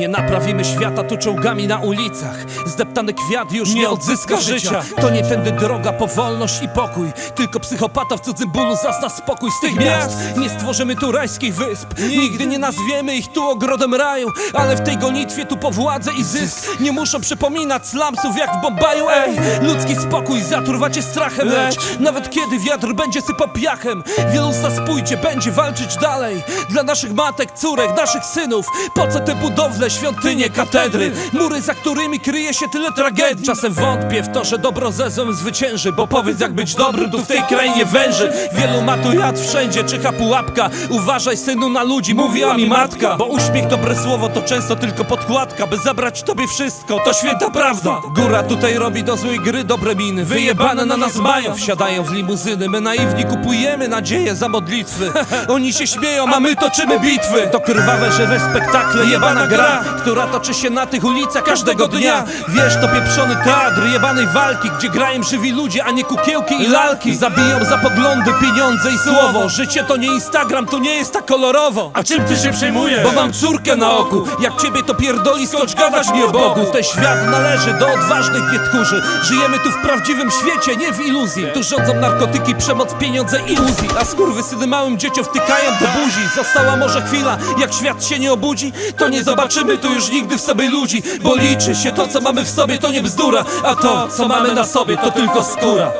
Nie naprawimy świata tu czołgami na ulicach. Zdeptany kwiat już nie odzyska życia. To nie tędy droga po wolność i pokój. Tylko psychopata w cudzym bólu zazna spokój z tych miast. Nie stworzymy tu rajskich wysp. Nigdy. Nie nazwiemy ich tu ogrodem raju. Ale w tej gonitwie tu po władzę i zysk. Nie muszą przypominać slumsów jak w Bombaju Ej, ludzki spokój zatruwacie strachem Lecz nawet kiedy wiatr będzie sypał piachem Wielu z nas pójdzie, będzie walczyć dalej. Dla naszych matek, córek, naszych synów Po co te budowle, świątynie, katedry? Mury, za którymi kryje się tyle tragedii. Czasem wątpię w to, że dobro ze złem zwycięży Bo powiedz jak być dobrym, tu w tej krainie węży. Wielu ma tu jad wszędzie, czyha pułapka. Uważaj synu na ludzi, mówiła mi matka. Bo uśmiech, dobre słowo to często tylko podkładka. By zabrać tobie wszystko, to święta prawda. Góra tutaj robi do złej gry dobre miny Wyjebane na nas mają, wsiadają w limuzyny. My naiwni kupujemy nadzieję za modlitwy. Oni się śmieją, a my toczymy bitwy. To krwawe, żywe spektakle, jebana gra Która toczy się na tych ulicach każdego dnia. Wiesz, to pieprzony teatr jebanej walki Gdzie grają żywi ludzie, a nie kukiełki i lalki. Zabiją za poglądy, pieniądze i słowo. Życie to nie Instagram, tu nie jest tak kolorowo. A czym ty się przejmujesz? bo mam córkę na oku. Jak ciebie to pierdoli, skocz gadać mi o Bogu Ten świat należy do odważnych wietkurzy Żyjemy tu w prawdziwym prawdziwym świecie, nie w iluzji. Tu rządzą narkotyki, przemoc, pieniądze, iluzji. A skurwysyny małym dzieciom wtykają do buzi. Została może chwila, jak świat się nie obudzi? To nie zobaczymy tu już nigdy w sobie ludzi. Bo liczy się to, co mamy w sobie, to nie bzdura. A to, co mamy na sobie, to tylko skóra.